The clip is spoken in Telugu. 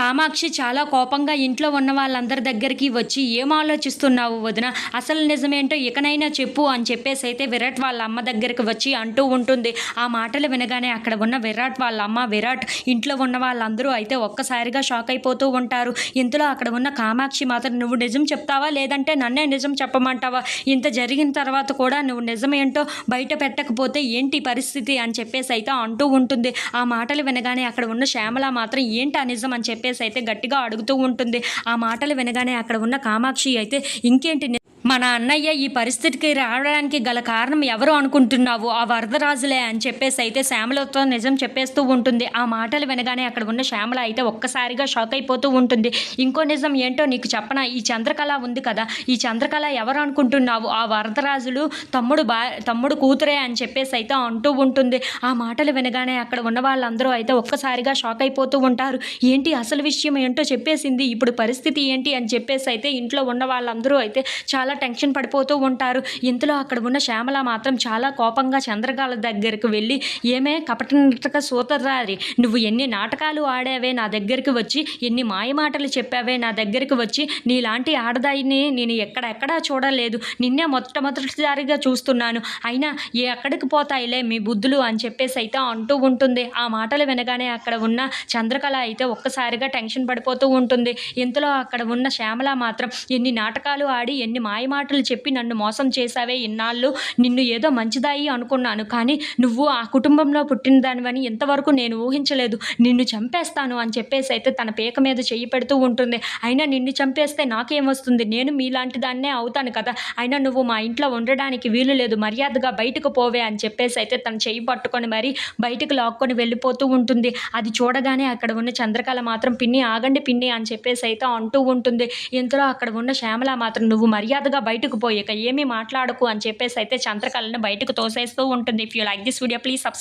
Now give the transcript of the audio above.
కామాక్షి చాలా కోపంగా ఇంట్లో ఉన్న వాళ్ళందరి దగ్గరికి వచ్చి ఏం ఆలోచిస్తున్నావు వదిన? అసలు నిజమేంటో ఇకనైనా చెప్పు అని చెప్పేసి అయితే విరాట్ వాళ్ళ అమ్మ దగ్గరికి వచ్చి అంటూ ఉంటుంది. ఆ మాటలు వినగానే అక్కడ ఉన్న విరాట్ వాళ్ళ అమ్మ విరాట్ ఇంట్లో ఉన్న వాళ్ళందరూ అయితే ఒక్కసారిగా షాక్ అయిపోతూ ఉంటారు. ఇంతలో అక్కడ ఉన్న కామాక్షి మాత్రం నువ్వు నిజం చెప్తావా? లేదంటే నన్నే నిజం చెప్పమంటావా? ఇంత జరిగిన తర్వాత కూడా నువ్వు నిజమేంటో బయట పెట్టకపోతే ఏంటి పరిస్థితి? అని చెప్పేసి అయితే అంటూ ఉంటుంది. ఆ మాటలు వినగానే అక్కడ ఉన్న శ్యామల మాత్రం ఏంటి ఆ నిజం? అని చెప్పేసి అయితే గట్టిగా అడుగుతూ ఉంటుంది. ఆ మాటలు వినగానే అక్కడ ఉన్న కామాక్షి అయితే ఇంకేంటి మన అన్నయ్య ఈ పరిస్థితికి రావడానికి గల కారణం ఎవరు అనుకుంటున్నావు? ఆ వరదరాజులే అని చెప్పేసి అయితే శ్యామలతో నిజం చెప్పేస్తూ ఉంటుంది. ఆ మాటలు వినగానే అక్కడ ఉన్న శ్యామల అయితే ఒక్కసారిగా షాక్ అయిపోతూ ఉంటుంది. ఇంకో నిజం ఏంటో నీకు చెప్పనా? ఈ చంద్రకళ ఉంది కదా. ఈ చంద్రకళ ఎవరు అనుకుంటున్నావు? ఆ వరదరాజులు తమ్ముడు బా తమ్ముడు కూతురే అని చెప్పేసి అయితే అంటూ ఉంటుంది. ఆ మాటలు వినగానే అక్కడ ఉన్న వాళ్ళందరూ అయితే ఒక్కసారిగా షాక్ అయిపోతూ ఉంటారు. ఏంటి అసలు విషయం ఏంటో చెప్పేసింది? ఇప్పుడు పరిస్థితి ఏంటి? అని చెప్పేసి అయితే ఇంట్లో ఉన్న వాళ్ళందరూ అయితే చాలా టెన్షన్ పడిపోతూ ఉంటారు. ఇంతలో అక్కడ ఉన్న శ్యామల మాత్రం చాలా కోపంగా చంద్రకళ దగ్గరికి వెళ్ళి ఏమే కపటనృతక సూతరారి నువ్వు ఎన్ని నాటకాలు ఆడావే నా దగ్గరికి వచ్చి ఎన్ని మాయమాటలు చెప్పావే నా దగ్గరికి వచ్చి నీలాంటి ఆడదాయిని నేను ఎక్కడెక్కడా చూడలేదు. నిన్నే మొట్టమొదటిసారిగా చూస్తున్నాను. అయినా ఏ ఎక్కడికి పోతాయిలే మీ బుద్ధులు అని చెప్పేసి అయితే అంటూ ఉంటుంది. ఆ మాటలు వినగానే అక్కడ ఉన్న చంద్రకళ అయితే ఒక్కసారిగా టెన్షన్ పడిపోతూ ఉంటుంది. ఇంతలో అక్కడ ఉన్న శ్యామల మాత్రం ఎన్ని నాటకాలు ఆడి ఎన్ని మాయ మాటలు చెప్పి నన్ను మోసం చేశావే ఇన్నాళ్ళు. నిన్ను ఏదో మంచిదాయి అనుకున్నాను. కానీ నువ్వు ఆ కుటుంబంలో పుట్టిన దానివని ఇంతవరకు నేను ఊహించలేదు. నిన్ను చంపేస్తాను అని చెప్పేసి అయితే తన పేక మీద చెయ్యి పెడుతూ ఉంటుంది. అయినా నిన్ను చంపేస్తే నాకేమొస్తుంది నేను మీలాంటి దాన్నే అవుతాను కదా. అయినా నువ్వు మా ఇంట్లో ఉండడానికి వీలు లేదు. మర్యాదగా బయటకు పోవే అని చెప్పేసి అయితే తన చెయ్యి పట్టుకొని మరి బయటకు లాక్కొని వెళ్ళిపోతూ ఉంటుంది. అది చూడగానే అక్కడ ఉన్న చంద్రకళ మాత్రం పిన్ని ఆగండి పిన్ని అని చెప్పేసి అయితే అంటూ ఉంటుంది. ఇంతలో అక్కడ ఉన్న శ్యామల మాత్రం నువ్వు మర్యాదగా బయటకు పోయాక ఏమీ మాట్లాడకు అని చెప్పేసి అయితే చంద్రకళను బయటకు తోసేస్తూ ఉంటుంది. If you like this video please subscribe